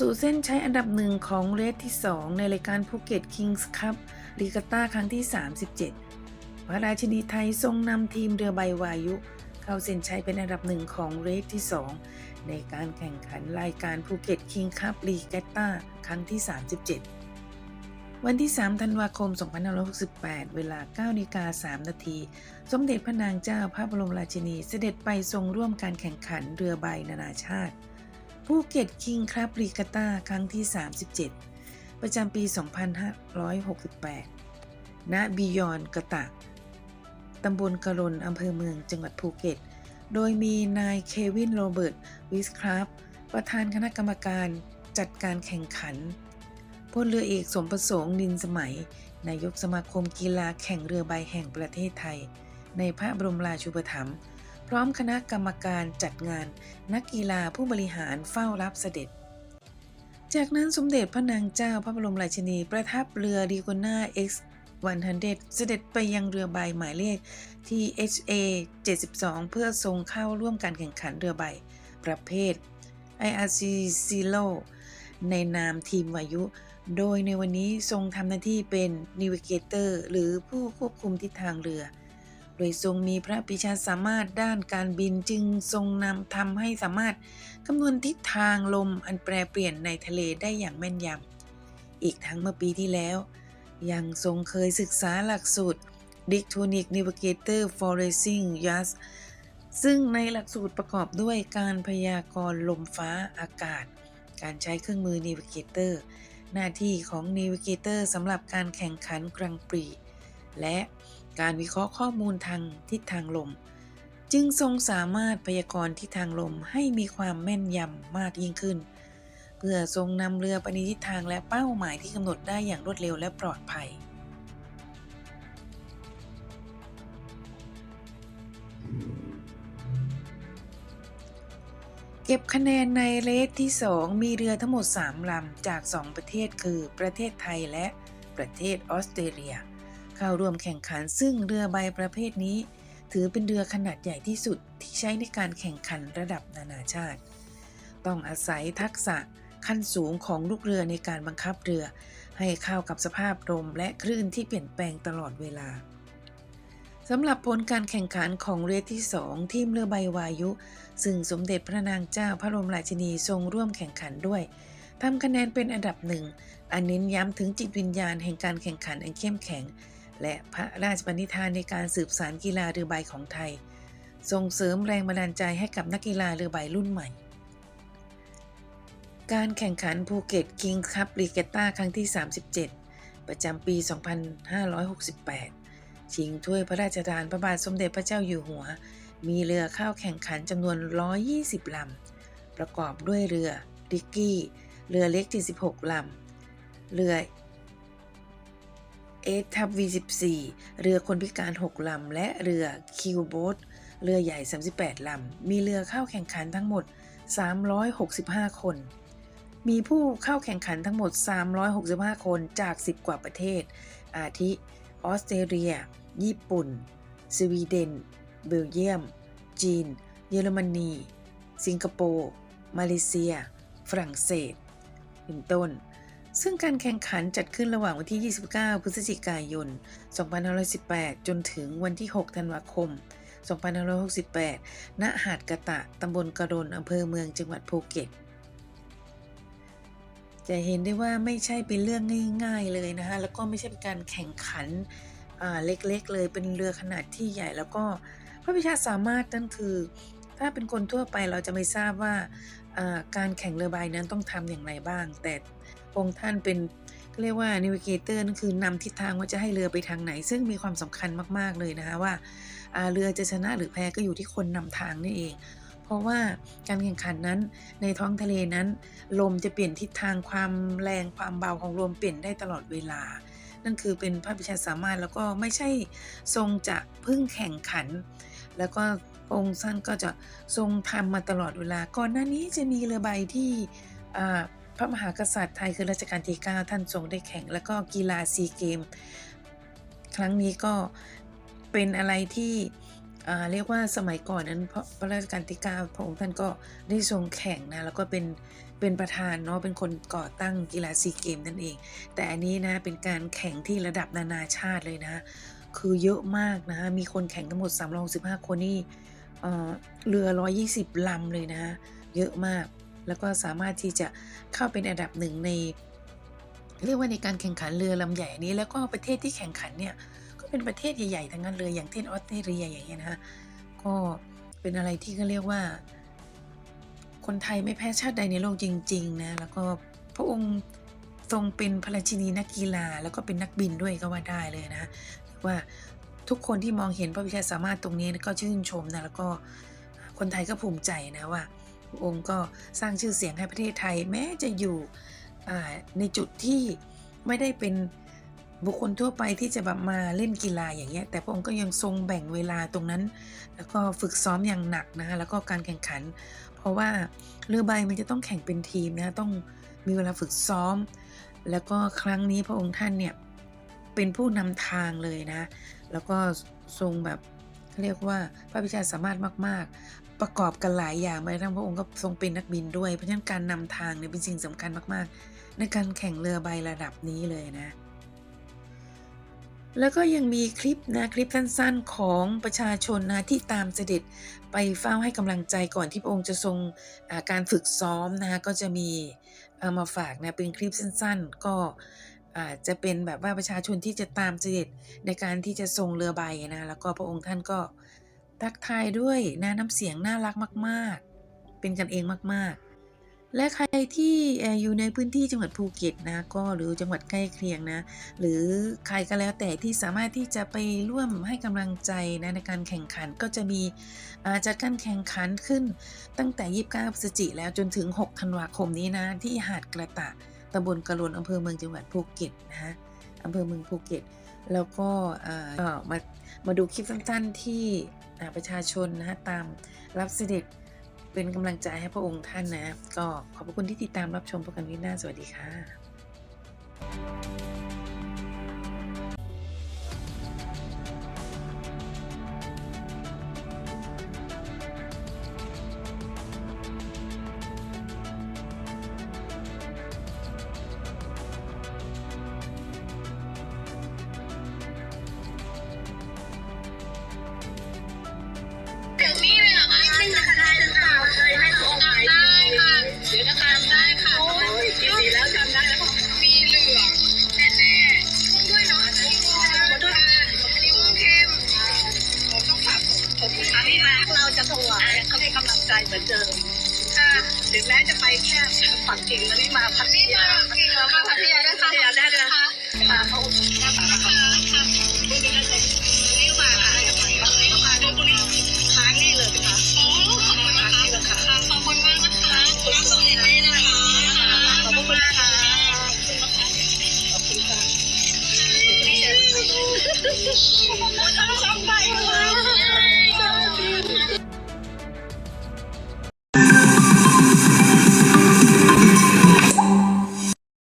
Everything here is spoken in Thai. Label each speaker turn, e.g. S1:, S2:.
S1: สู่เส้นชัยอันดับหนึ่งของเรสที่ 2 ในรายการภูเก็ตคิงส์คัพลีกาต้าครั้งที่ 37 พระราชินีไทยทรงนำทีมเรือใบวายุ เข้าเส้นชัยเป็นอันดับหนึ่งของเรสที่ 2 ในการแข่งขันรายการภูเก็ตคิงคัพลีกาต้าครั้งที่ 37 วันที่ 3 ธันวาคม 2568 เวลา9นาฬิกา3นาที สมเด็จพระนางเจ้าพระบรมราชินีเสด็จไปทรงร่วมการแข่งขันเรือใบนานาชาติ ภูเก็ตคิงครับรีกาตาครั้งที่ 37 ประจำปี 2568 ณ บิยอนกะตะ ตำบลกะลนอำเภอเมืองจังหวัดภูเก็ต โดยมีนายเควินโรเบิร์ตวิสครับประธานคณะกรรมการจัดการแข่งขันพลเรือเอกสมประสงค์นินสมัย นายกสมาคมกีฬาแข่งเรือใบแห่งประเทศไทย ในพระบรมราชูปถัมภ์ พร้อมคณะกรรมการจัดงานนักกีฬาผู้บริหารเฝ้ารับเสด็จ จากนั้นสมเด็จพระนางเจ้าพระบรมราชินีประทับเรือดีโกนา X 100เสด็จไปยังเรือใบหมายเลขที่ HA 72 เพื่อทรงเข้าร่วมการแข่งขันเรือใบ ประเภท IRC Zero ในนามทีมวายุ โดยในวันนี้ทรงทำหน้าที่เป็น Navigator หรือผู้ควบคุมทิศทางเรือ โดยทรงมีพระปรีชาสามารถด้านการบินจึงทรงนำทำให้สามารถคำนวณทิศทางลมอันแปรเปลี่ยนในทะเลได้อย่างแม่นยำ อีกทั้งเมื่อปีที่แล้ว ยังทรงเคยศึกษาหลักสูตร Dictonic Navigator for Racing Yachts ซึ่งในหลักสูตรประกอบด้วยการพยากรณ์ลมฟ้าอากาศ การใช้เครื่องมือ Navigator หน้าที่ของ Navigator สำหรับการแข่งขันกรังปรีและ การวิเคราะห์ข้อมูลทางทิศทางลม จึงทรงสามารถพยากรณ์ทิศทางลมให้มีความแม่นยำมากยิ่งขึ้น เพื่อทรงนำเรือไปในทิศทางและเป้าหมายที่กำหนดได้อย่างรวดเร็วและปลอดภัย เก็บคะแนนในเลสที่ 2 มีเรือทั้งหมด 3 ลำจาก 2 ประเทศคือประเทศไทยและประเทศออสเตรเลีย เข้าร่วมแข่งขันซึ่งเรือใบประเภทนี้ ถือเป็นเรือขนาดใหญ่ที่สุดที่ใช้ในการแข่งขันระดับนานาชาติ ต้องอาศัยทักษะขั้นสูงของลูกเรือในการบังคับเรือ ให้เข้ากับสภาพลมและคลื่นที่เปลี่ยนแปลงตลอดเวลาสำหรับผลการแข่งขันของเรสที่2ทีมเรือใบวายุ ซึ่งสมเด็จพระนางเจ้าพระบรมราชินีทรงร่วมแข่งขันด้วยทำคะแนนเป็นอันดับหนึ่ง อันเน้นย้ำถึงจิตวิญญาณแห่งการแข่งขันอันเข้มแข็ง และพระราชปณิธานในการสืบสานกีฬาเรือใบของไทย ส่งเสริมแรงบันดาลใจให้กับนักกีฬาเรือใบรุ่นใหม่ การแข่งขันภูเก็ตคิงคัพรีเกต้าครั้งที่ 37 ประจำปี 2568 ชิงถ้วยพระราชทานพระบาทสมเด็จพระเจ้าอยู่หัว มีเรือเข้าแข่งขันจำนวน 120 ลำ ประกอบด้วยเรือดิกกี้ เรือเล็ก 76 ลำ เรือ เอทับ V14 เรือคนพิการ 6 ลำ และเรือคิวโบ t เรือใหญ่ 38 ลำ มีเรือเข้าแข่งขันทั้งหมด 365 คน มีผู้เข้าแข่งขันทั้งหมด 365 คนจาก 10 กว่าประเทศ อาทิ ออสเตรเลีย ญี่ปุ่น สวีเดน เบลเยียม จีน เยอรมนี สิงคโปร์ มาเลเซีย ฝรั่งเศส เป็นต้น ซึ่งการแข่งขันจัดขึ้นระหว่างวันที่ 29 พฤศจิกายน 2518 จนถึงวันที่ 6 ธันวาคม 2568 ณ หาดกะตะ ตำบลกระโดน อำเภอเมือง จังหวัดภูเก็ต จะเห็นได้ว่าไม่ใช่เป็นเรื่องง่าย ๆ เลยนะคะ แล้วก็ไม่ใช่เป็นการแข่งขันเล็กๆ เลย เป็นเรือขนาดที่ใหญ่ แล้วก็พระพิชาสามารถนั่นคือ ถ้าเป็นคนทั่วไปเราจะไม่ทราบว่าอ่าการแข่งเรือใบนั้นต้องทำอย่างไรบ้าง แต่ องค์ท่านเป็นก็เรียกว่า navigator นั่นคือนำทิศทางว่าจะให้เรือไปทางไหน ซึ่งมีความสำคัญมาก ๆ เลยนะคะว่าเรือจะชนะหรือแพ้ก็อยู่ที่คนนำทางนี่เอง เพราะว่าการแข่งขันนั้นในท้องทะเลนั้น ลมจะเปลี่ยนทิศทางความแรงความเบาของลมเปลี่ยนได้ตลอดเวลา นั่นคือเป็นพระพิชาสามารถแล้วก็ไม่ใช่ทรงจะเพิ่งแข่งขัน แล้วก็องค์ท่านก็จะทรงทำมาตลอดเวลาก่อนหน้านี้จะมีเรือใบที่ พระมหากษัตริย์ไทยคือรัชกาลที่ 9 ท่านทรงได้แข่ง แล้วก็กีฬาซีเกม ครั้งนี้ก็เป็นอะไรที่เรียกว่าสมัยก่อนนั้นพระพระราชการที่เก้าพระองค์ท่านก็ได้ทรงแข่งนะแล้วก็เป็นเป็นประธานเนาะเป็นคนก่อตั้งกีฬาซีเกมนั่นเอง แต่อันนี้นะเป็นการแข่งที่ระดับนานาชาติเลยนะ คือเยอะมากนะมีคนแข่งทั้งหมด365คนนี่เรือ 120ลำเลยนะ เยอะมาก แล้วก็สามารถที่จะเข้าเป็นอันดับหนึ่งใน เรียกว่าในการแข่งขันเรือลำใหญ่นี้ แล้วก็ประเทศที่แข่งขันเนี่ยก็เป็นประเทศใหญ่ๆทั้งนั้นเลยอย่างเช่นออสเตรเลียอย่างเงี้ยนะก็เป็นอะไรที่เขาเรียกว่า คนไทยไม่แพ้ชาติใดในโลกจริง ๆ นะแล้วก็พระองค์ทรงเป็นพระราชินีนักกีฬา แล้วก็เป็นนักบินด้วยก็ว่าได้เลยนะว่าทุกคนที่มองเห็นพระวิชาสามารถตรงนี้ก็ชื่นชมนะแล้วก็คนไทยก็ภูมิใจนะว่า ระองค์ก็สร้างชื่อเสียงให้ประเทศไทย แม้จะอยู่ในจุดที่ไม่ได้เป็นบุคคลทั่วไปที่จะแบบมาเล่นกีฬาอย่างเงี้ย แต่พระองค์ก็ยังทรงแบ่งเวลาตรงนั้น แล้วก็ฝึกซ้อมอย่างหนักนะแล้วก็การแข่งขัน เพราะว่าเรือใบมันจะต้องแข่งเป็นทีมนะต้องมีเวลาฝึกซ้อม แล้วก็ครั้งนี้พระองค์ท่านเนี่ยเป็นผู้นำทางเลยนะ แล้วก็ทรงแบบเรียกว่าพระวิชาสามารถมาก ประกอบกันหลายอย่างไปทั้งพระองค์ก็ทรงเป็นนักบินด้วย เพราะฉะนั้นการนำทางเนี่ยเป็นสิ่งสำคัญมากๆ ในการแข่งเรือใบระดับนี้เลยนะ แล้วก็ยังมีคลิปนะคลิปสั้นๆของประชาชนนะที่ตามเสด็จไปเฝ้าให้กำลังใจก่อนที่พระองค์จะทรงาการฝึกซ้อมนะคะก็จะมีเอามาฝากนะเป็นคลิปสั้นๆ ก็อาจจะเป็นแบบว่าประชาชนที่จะตามเสด็จในการที่จะทรงเรือใบนะแล้วก็พระองค์ท่านก็ ทักทายด้วยนะน้ำเสียงน่ารักมาก ๆ เป็นกันเองมาก ๆ และใครที่อยู่ในพื้นที่จังหวัดภูเก็ตนะก็หรือจังหวัดใกล้เคียงนะ หรือใครก็แล้วแต่ที่สามารถที่จะไปร่วมให้กำลังใจนะในการแข่งขันก็จะมีจัดการแข่งขันขึ้น ตั้งแต่ 29พฤศจิกแล้วจนถึง 6 ธันวาคมนี้นะที่หาดกระตะตำบลกะโลนอำเภอเมืองจังหวัดภูเก็ตนะฮะอำเภอเมืองภูเก็ต แล้วก็มา มาดูคลิปสั้นๆที่ประชาชนนะฮะตามรับเสด็จเป็นกำลังใจให้พระองค์ท่านนะ ก็ขอบพระคุณที่ติดตามรับชมพบกันวิหน้าสวัสดีค่ะำ
S2: ลังใจเหมือนเดิมค่ะถึงแม้จะไปแค่ฝั่งจริงแล้วนี่มาพัทยาจริงแล้วมาพัทยาได้ค่ะพัทยาได้เลยค่ะมาเขาหน้าตาค่ะค่